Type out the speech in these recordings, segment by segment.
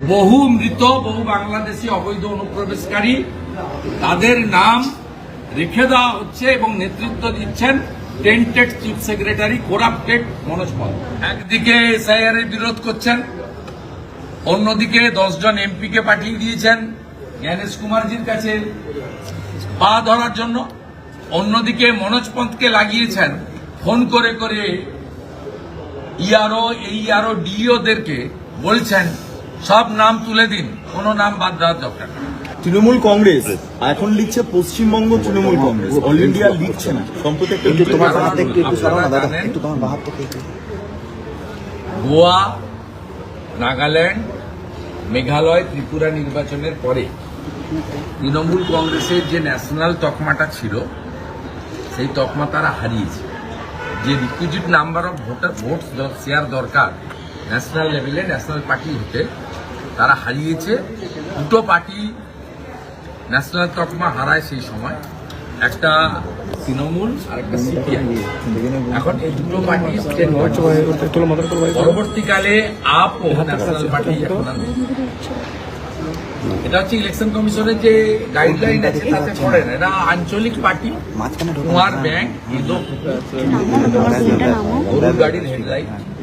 বহু মৃত, বহু বাংলাদেশি অবৈধ অনুপ্রবেশকারী, তাদের নাম রেখে দেওয়া হচ্ছে এবং নেতৃত্ব দিচ্ছেন tainted chief secretary corrupted Manoj Pal. একদিকে এসআইআর এর বিরোধ করছেন, অন্যদিকে দশজন এমপিকে পাঠিয়ে দিয়েছেন জ্ঞানেশ কুমারজির কাছে পা ধরার জন্য। অন্যদিকে মনোজ পন্থকে লাগিয়েছেন, ফোন করে করে ইআরও এই আরও ডিওদেরকে বলছেন সব নাম তুলে দিন কোনো নাম বাদ দেওয়ার দরকার তৃণমূল কংগ্রেস এখন লিখছে পশ্চিমবঙ্গ তৃণমূল কংগ্রেস অল ইন্ডিয়া লিখছে না সম্প্রতি একটু তোমার লিখেছে। হাতে একটু একটু সরাও না দাদা একটু তোমার বাহার থেকে গোয়া নাগাল্যান্ড মেঘালয় ত্রিপুরা নির্বাচনের পরে তৃণমূল কংগ্রেসের যে ন্যাশনাল তকমাটা ছিল সেই তকমা তারা হারিয়েছে। যে requisite number of voter vote share দরকার ন্যাশনাল লেভেলে ন্যাশনাল পার্টি হতে তারা হারিয়েছে। দুটো পার্টি ন্যাশনাল তকমা হারায় সেই সময়। একটা তৃণমূল আর একটা সিপিআই। এখন এই দুটো পার্টি পরবর্তীকালে আপ ও ন্যাশনাল পার্টি। এটা হচ্ছে ইলেকশন কমিশনের যে গাইডলাইন আছে তাতে পড়ে না। এটা আঞ্চলিক পার্টি। কুমার ব্যাংক গরুর গাড়ির হেডলাইট। তিনি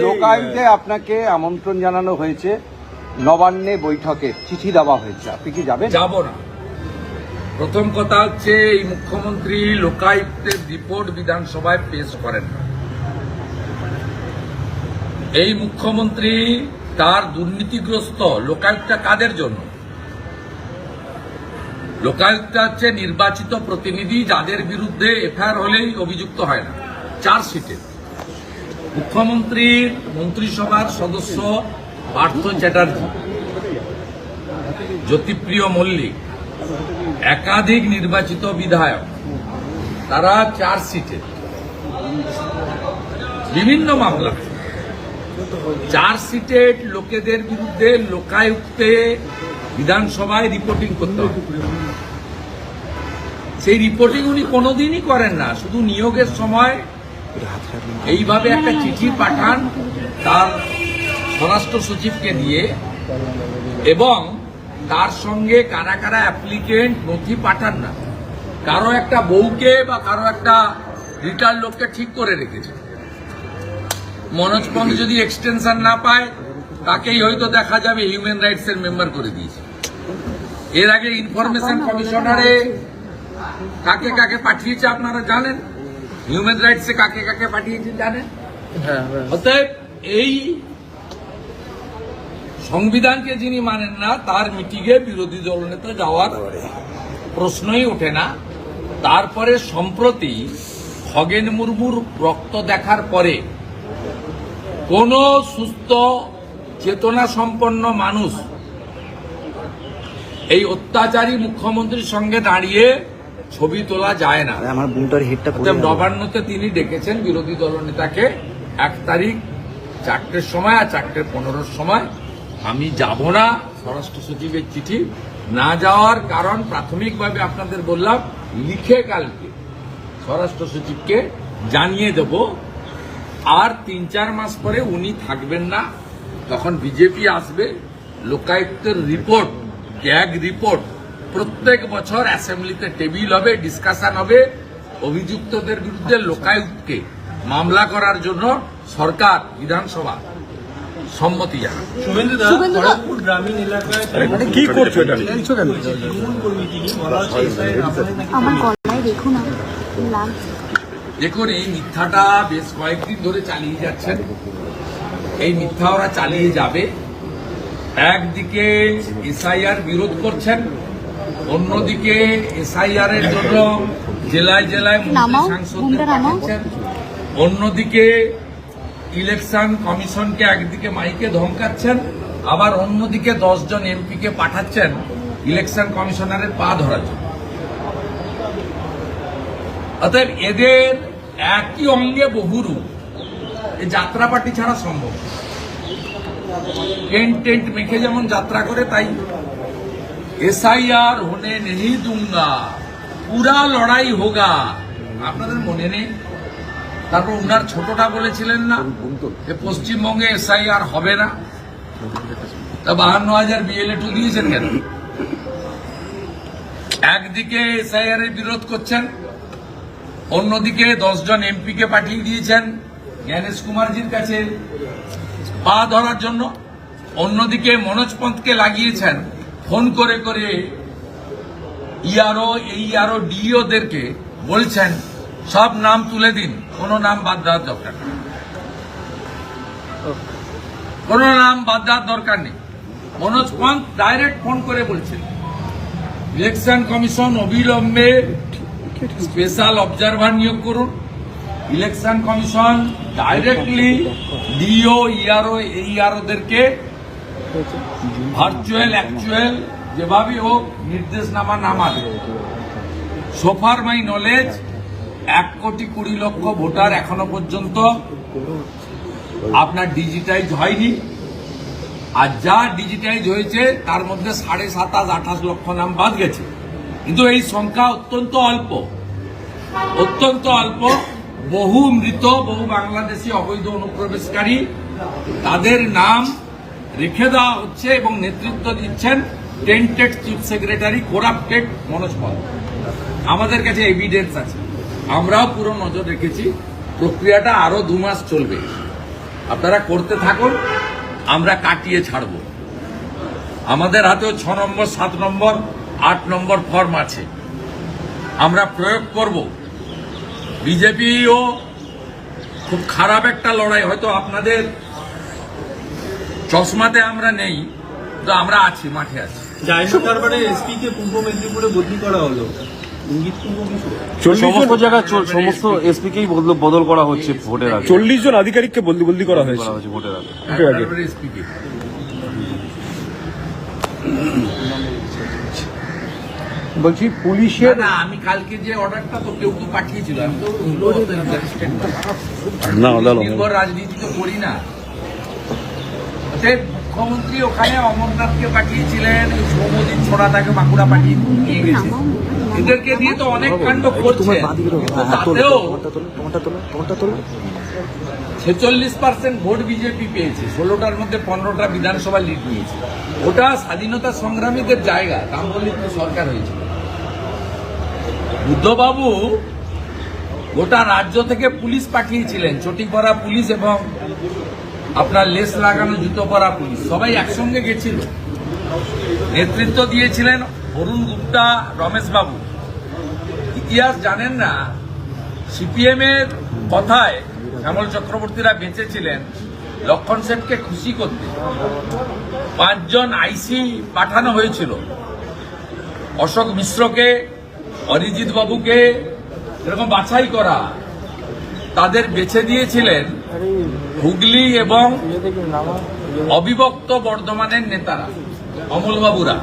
লোকাইতে আপনাকে আমন্ত্রণ জানানো হয়েছে। নবান্নে বৈঠকে চিঠি দেওয়া হয়েছে। আপনি কি যাবেন? যাব না। প্রথম কথা হচ্ছে এই মুখ্যমন্ত্রী লোকায়ুক্তের রিপোর্ট বিধানসভায় পেশ করেন না। এই মুখ্যমন্ত্রী তার দুর্নীতিগ্রস্ত লোকায়ুক্তটা কাদের জন্য? লোকায়ুক্ত হচ্ছে নির্বাচিত প্রতিনিধি যাদের বিরুদ্ধে এফআইআর হলেই অভিযুক্ত হয় না। চার চার্জশিটে মুখ্যমন্ত্রীর মন্ত্রিসভার সদস্য পার্থ চ্যাটার্জি, জ্যোতিপ্রিয় মল্লিক, একাধিক নির্বাচিত বিধায়ক, তারা চার সিটে। বিভিন্ন মামলা চার সিটের লোকেদের বিরুদ্ধে লোকায়ুক্তে বিধানসভায় রিপোর্টিং করতে হবে সেই রিপোর্টিং উনি কোনোদিনই করেন না। শুধু নিয়োগের সময় এইভাবে একটা চিঠি পাঠান তার স্বরাষ্ট্র সচিবকে দিয়ে এবং তার সঙ্গে কারা কারা অ্যাপ্লিকেন্ট নথি পাঠান না। কারও একটা বউকে বা কারও একটা রিটার্ন লোককে ঠিক করে রেখেছে। মনোজ পন্থ যদি এক্সটেনশন না পায়, তাকেই হয়তো দেখা যাবে হিউম্যান রাইটস এর মেম্বার করে দিয়েছে। এর আগে ইনফরমেশন কমিশনারে কাকে কাকে পাঠিয়েছে আপনারা জানেন? হিউম্যান রাইটস এ কাকে কাকে পাঠিয়েছে জানেন? অতএব এই সংবিধানকে যিনি মানেন না তার মিটিংয়ে বিরোধী দলনেতা যাওয়ার প্রশ্নই ওঠে না। তারপরে সম্প্রতি খগেন মুর্মুর রক্ত দেখার পরে কোন সুস্থ চেতনা সম্পন্ন মানুষ এই অত্যাচারী মুখ্যমন্ত্রীর সঙ্গে দাঁড়িয়ে ছবি তোলা যায় না। আমার বুমটার হেডটা নবান্নতে তিনি ডেকেছেন বিরোধী দলনেতাকে এক তারিখ চারটের সময় আর চারটের পনেরোর সময়। আমি যাব না স্বরাষ্ট্র সচিবের চিঠি না যাওয়ার কারণ প্রাথমিকভাবে আপনাদের বললাম লিখে কালকে স্বরাষ্ট্র সচিবকে জানিয়ে দেব। আর তিন চার মাস পরে উনি থাকবেন না তখন বিজেপি আসবে লোকায়ুক্তের রিপোর্ট গ্যাগ রিপোর্ট প্রত্যেক বছর অ্যাসেম্বলিতে টেবিল হবে ডিসকাশন হবে অভিযুক্তদের বিরুদ্ধে লোকায়ুক্তকে মামলা করার জন্য সরকার বিধানসভা সম্মতি গ্রামীণ এলাকায় কি করছ এটা? দেখুন দেখুন এই মিথ্যাটা বেশ কয়েকদিন ধরে চালিয়ে যাচ্ছেন। এই মিথ্যা ওরা চালিয়ে যাবে। একদিকে এসআইআর বিরোধ করছেন অন্যদিকে এসআইআর এর জন্য জেলায় জেলায় অন্যদিকে ইলেকশন কমিশনকে একদিকে মাইকে ধমকাচ্ছেন আবার অন্যদিকে দশজন এমপিকে পাঠাচ্ছেন ইলেকশন কমিশনারের পা ধরার জন্য। অতএব এদের একই অঙ্গে বহুরূপ। এই যাত্রা পার্টি ছাড়া সম্ভব টেন্ট টেন্ট মেখে যেমন যাত্রা করে তাই এসআইআর হোনে নেই দুঙ্গা, পুরা লড়াই হোগা। আপনাদের মনে নেই? তারপর উনার ছোটটা বলেছিলেন না যে পশ্চিমবঙ্গে এসআইআর হবে না? তা বাহান্ন হাজার বিএলএ টু দিয়েছেন কেন? একদিকে এসআইআর এর বিরোধ করছেন, অন্যদিকে দশজন এমপি কে পাঠিয়ে দিয়েছেন জ্ঞানেশ কুমারজির কাছে পা ধরার জন্য। অন্যদিকে মনোজ পন্থকে লাগিয়েছেন ফোন করে করে ইআরও এই আরও ডিওদেরকে বলছেন, সব নাম তুলে দিন, কোনো নাম বাদ দেওয়ার দরকার নেই। কোনো নাম বাদ দেওয়ার দরকার নেই। মনোজ পন্থ ডাইরেক্ট ফোন করে বলছেন, ইলেকশন কমিশন অবিলম্বে স্পেশাল অবজারভার নিয়োগ করুন। Election commission directly DEO ERO এই আরওদেরকে ভার্চুয়াল অ্যাকচুয়াল যেভাবে হোক, নির্দেশনামা নামাবে সোফার মাই নলেজ এক কোটি কুড়ি লক্ষ ভোটার এখনও পর্যন্ত আপনার ডিজিটাইজ হয়নি। আর যা ডিজিটাইজ হয়েছে, তার মধ্যে সাড়ে সাতাশ আঠাশ লক্ষ নাম বাদ গেছে। কিন্তু এই সংখ্যা অত্যন্ত অল্প। অত্যন্ত অল্প। বহু মৃত, বহু বাংলাদেশি অবৈধ অনুপ্রবেশকারী, তাদের নাম রেখে দেওয়া হচ্ছে এবং নেতৃত্ব দিচ্ছেন tainted chief secretary corrupted Manoj Pal. আমাদের কাছে এভিডেন্স আছে। আমরাও পুরো নজর রেখেছি। প্রক্রিয়াটা আরও দু মাস চলবে। আপনারা করতে থাকুন, আমরা কাটিয়ে ছাড়ব। আমাদের হাতেও ছ নম্বর, সাত নম্বর, আট নম্বর ফর্ম আছে। আমরা প্রয়োগ করব। বিজেপিও খুব খারাপ একটা লড়াই, হয়তো আপনাদের চশমাতে আমরা নেই তো আমরা আছি মাঠে আছি। এসপি কে পূর্ব মেদিনীপুরে বদলি করা হলো। সমস্ত জায়গায় সমস্ত এসপি কেই বদল- বদল করা হচ্ছে ভোটের আগে। চল্লিশ জন আধিকারিককে বদলি বদলি করা হয়েছে। ভোটের আগে। তারপরে কে। বলছি না, পুলিশের না আমি কালকে যে অর্ডারটা তো কেউ পাঠিয়েছিল আমি তো রাজনীতি তো করি না। অতএব মুখ্যমন্ত্রী ওখানে অমরনাথকে পাঠিয়েছিলেন ওই সৌমদিন ছোড়াটাকে বাঁকুড়া পাঠিয়ে নিয়ে গেছে এদেরকে দিয়ে তো অনেক কাণ্ড করছে। হ্যাঁ হ্যাঁ তাতেও ছেচল্লিশ পার্সেন্ট ভোট বিজেপি পেয়েছে ষোলোটার মধ্যে পনেরোটা বিধানসভা লিড নিয়েছে। ওটা স্বাধীনতা সংগ্রামীদের জায়গা রামবল্লিপুর সরকার হয়েছিল বুদ্ধবাবু গোটা রাজ্য থেকে পুলিশ পাঠিয়েছিলেন চটি পরা পুলিশ এবং আপনার লেস লাগানো জুতো পরা পুলিশ। সবাই একসঙ্গে গেছিল। নেতৃত্ব দিয়েছিলেন অরুণ গুপ্তা রমেশ বাবু ইতিহাস জানেন না, সিপিএম এর কথায় শ্যামল চক্রবর্তীরা বেঁচেছিলেন, লক্ষণ সেনকে খুশি করতে। পাঁচজন আইসি পাঠানো হয়েছিল। অশোক মিশ্রকে, অরিজিৎ বাবুকে, এরকম বাছাই করা। তাদের বেছে দিয়েছিলেন হুগলি এবং অবিভক্ত বর্ধমানের নেতারা, অমলবাবুরা,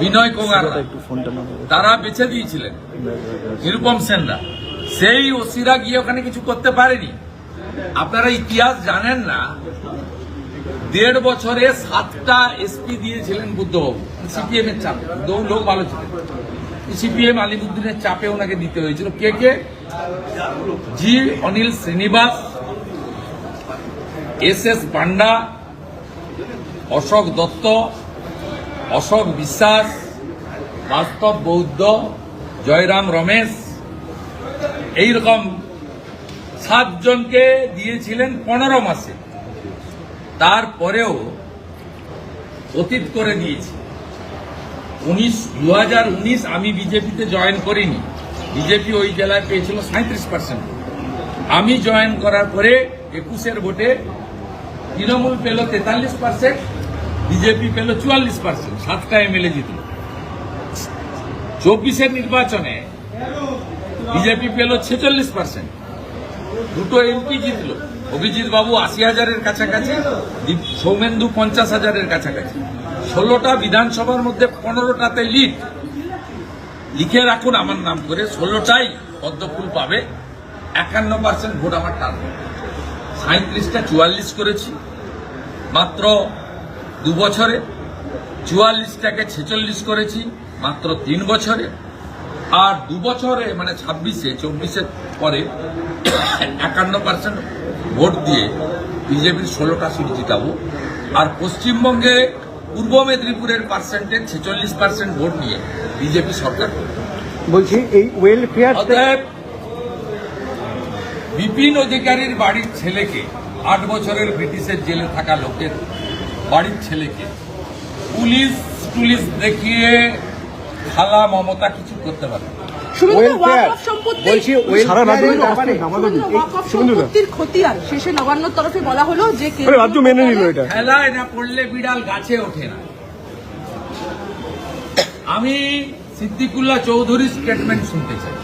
বিনয় না তারা বেছে দিয়েছিলেন নিরুপম সেনরা। সেই ওসিরা গিয়ে ওখানে কিছু করতে পারেনি। আপনারা ইতিহাস জানেন না, দেড় বছরে সাতটা এসপি দিয়েছিলেন বুদ্ধবাবু সিপিএম এর চাপে। বুদ্ধবাবু লোক ভালো ছিলেন। সিপিএম আলিমুদ্দিনের চাপে ওনাকে দিতে হয়েছিল। কে কে? G, Anil Srinivas, S S Panda, Ashok Dutta, Ashok Biswas, Bastab Bauddha, Jayram Ramesh. এইরকম সাতজনকে দিয়েছিলেন পনেরো মাসে। তারপরেও অতীত করে দিয়েছি। উনিশ দু উনিশ আমি বিজেপিতে জয়েন করিনি। বিজেপি ওই জেলায় পেয়েছিল সাঁত্রিশ পার্সেন্ট আমি জয়েন করার পরে একুশের ভোটে তৃণমূল পেল তেতাল্লিশ পার্সেন্ট বিজেপি পেল চুয়াল্লিশ পার্সেন্ট সাতটা এমএলএ জিতল। চব্বিশের নির্বাচনে বিজেপি পেল ছেচল্লিশ পার্সেন্ট দুটো এমপি জিতল। অভিজিৎ বাবু আশি হাজারের কাছাকাছি সৌমেন্দু পঞ্চাশ হাজারের কাছাকাছি। ষোলোটা বিধানসভার মধ্যে পনেরোটাতে লিড। লিখে রাখুন আমার নাম করে, ষোলোটাই পদ্মফুল পাবে। একান্ন পার্সেন্ট ভোট আমার টার্গেট। সাঁত্রিশটা চুয়াল্লিশ করেছি। মাত্র দু বছরে চুয়াল্লিশটাকে ছেচল্লিশ করেছি, মাত্র তিন বছরে। আর দু বছরে মানে ছাব্বিশে চব্বিশের পরে একান্ন পার্সেন্ট ভোট দিয়ে বিজেপির ষোলোটা সিট জিতাবো। আর পশ্চিমবঙ্গে পূর্ব মেদিনীপুরের পার্সেন্টেজ ছেচল্লিশ পার্সেন্ট ভোট নিয়ে বিজেপি সরকার। বলছি এই ওয়েলফেয়ার অতএব বিপিন অধিকারীর বাড়ির ছেলেকে আট বছরের ব্রিটিশের জেলে থাকা লোকের বাড়ির ছেলেকে পুলিশ পুলিশ দেখিয়ে খালা মমতা কিছু করতে পারে। না। শুভেন্দু ওয়াকফ বলছি সারা রাজ্য ওয়েলফেয়ারের ব্যাপারে শুভেন্দু ওয়াকফ শুভেন্দুদা। সম্পত্তির খতিয়ান শেষে নবান্নর তরফে বলা হলো যে রাজ্য মেনে নিল এটা খেলায় না পড়লে বিড়াল গাছে ওঠে না আমি সিদ্দিকুল্লাহ চৌধুরীর স্টেটমেন্ট শুনতে চাই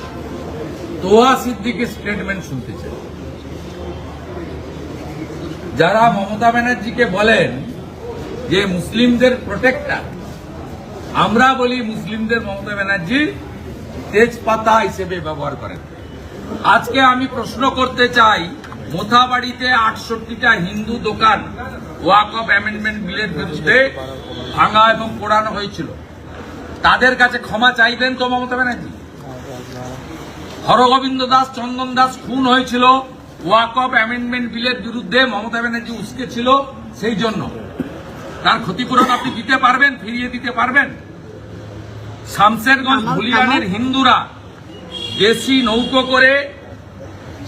তোহা সিদ্দিকের স্টেটমেন্ট শুনতে চাই যারা মমতা ব্যানার্জিকে বলেন যে মুসলিমদের প্রোটেক্টার আমরা বলি মুসলিমদের মমতা ব্যানার্জি তেজপাতা হিসেবে ব্যবহার করেন। আজকে আমি প্রশ্ন করতে চাই, মোথাবাড়িতে আটষট্টিটা হিন্দু দোকান ওয়াক অফ অ্যামেন্ডমেন্ট বিলের বিরুদ্ধে ভাঙা এবং পোড়ানো হয়েছিল। তাদের কাছে ক্ষমা চাইবেন তো মমতা ব্যানার্জি? হরগোবিন্দ দাস, চন্দন দাস খুন হয়েছিল, ওয়াক অফ অ্যামেন্ডমেন্ট বিলের বিরুদ্ধে মমতা ব্যানার্জি উস্কে ছিল সেই জন্য। তার ক্ষতিপূরণ আপনি দিতে পারবেন, ফিরিয়ে দিতে পারবেন? শামশেরগঞ্জ হুলিয়ানের হিন্দুরা দেশি নৌকো করে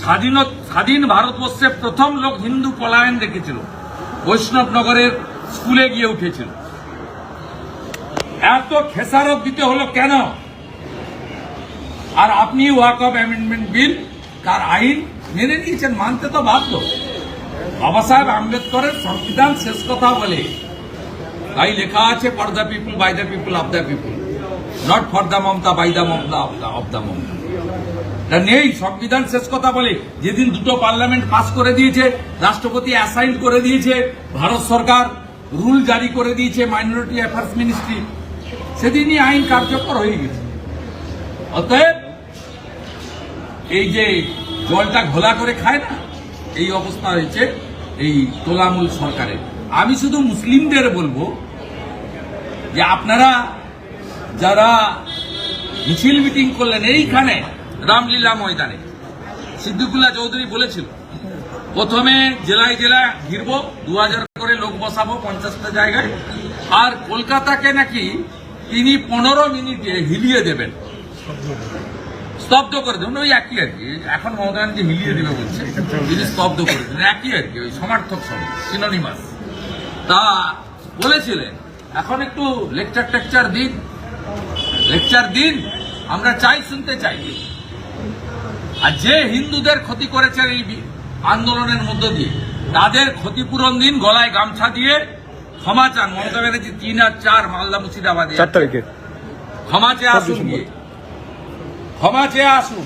স্বাধীন স্বাধীন ভারতবর্ষে প্রথম লোক হিন্দু পলায়ন দেখেছিল। বৈষ্ণবনগরের স্কুলে গিয়ে উঠেছিল। এত খেসারত দিতে হলো কেন? আর আপনি ওয়াক অফ অ্যামেন্ডমেন্ট বিল তার আইন মেনে নিয়েছেন মানতে তো বাধ্য। বাবা সাহেব আম্বেদকরের সংবিধান শেষ কথা বলে তাই লেখা আছে for the people by the people of the people not for the Mamata by the Mamata of the Mamata তা নেই, সংবিধান শেষ কথা বলে, যেদিন দুটো পার্লামেন্ট পাস করে দিয়েছে, রাষ্ট্রপতি অ্যাসাইন করে দিয়েছে, ভারত সরকার রুল জারি করে দিয়েছে মাইনরিটি অ্যাফেয়ার্স মিনিস্ট্রি সেদিনই আইন কার্যকর হয়ে গেছে। অতএব, এই যে জলটা ঘোলা করে খায় না, এই অবস্থা হয়েছে এই তোলামূল সরকারের। আমি শুধু মুসলিমদের বলব যে আপনারা যারা মিছিল মিটিং করলেন এইখানে, রামলীলা ময়দানে। সিদ্দিকুল্লাহ চৌধুরী বলেছিল, প্রথমে জেলায় জেলায় ঘিরব দু হাজার করে লোক বসাবো পঞ্চাশটা জায়গায়। আর কলকাতাকে নাকি তিনি পনেরো মিনিটে হিলিয়ে দেবেন। স্তব্ধ করে দেবেন। ওই একই আর কি। এখন মমতা ব্যানার্জি হিলিয়ে দেবে বলছে। তিনি স্তব্ধ করে দেবেন। একই আর কি, ওই সমার্থক সিনোনিমাস তা বলেছিলেন, এখন একটু লেকচার টেকচার দিন। লেকচার দিন আমরা চাই শুনতে চাই। আর যে হিন্দুদের ক্ষতি করেছেন এই আন্দোলনের মধ্য দিয়ে তাদের ক্ষতিপূরণ দিন গলায় গামছা দিয়ে ক্ষমা চান। মমতা ব্যানার্জি তিন আর চার মালদা মুর্শিদাবাদে চার তারিখে। ক্ষমা চেয়ে আসুন। গিয়ে ক্ষমা চেয়ে আসুন।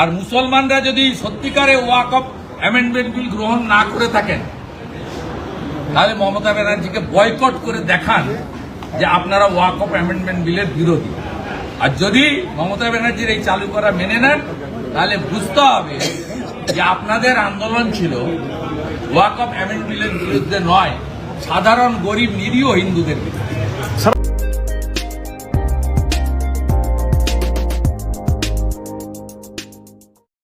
আর মুসলমানরা যদি সত্যিকারে ওয়াক অফ অ্যামেন্ডমেন্ট বিল গ্রহণ না করে থাকেন তাহলে মমতা ব্যানার্জিকে বয়কট করে দেখান। যে আপনারা ওয়াক অফ অ্যামেন্ডমেন্ট বিলের বিরোধী। আর যদি মমতা ব্যানার্জির এই চালু করা মেনে নেন, তাহলে বুঝতে হবে যে আপনাদের আন্দোলন ছিল ওয়াক অফ অ্যামেন্ডমেন্ট বিলের বিরুদ্ধে নয়। সাধারণ গরিব নিরীহ হিন্দুদের বিরুদ্ধে।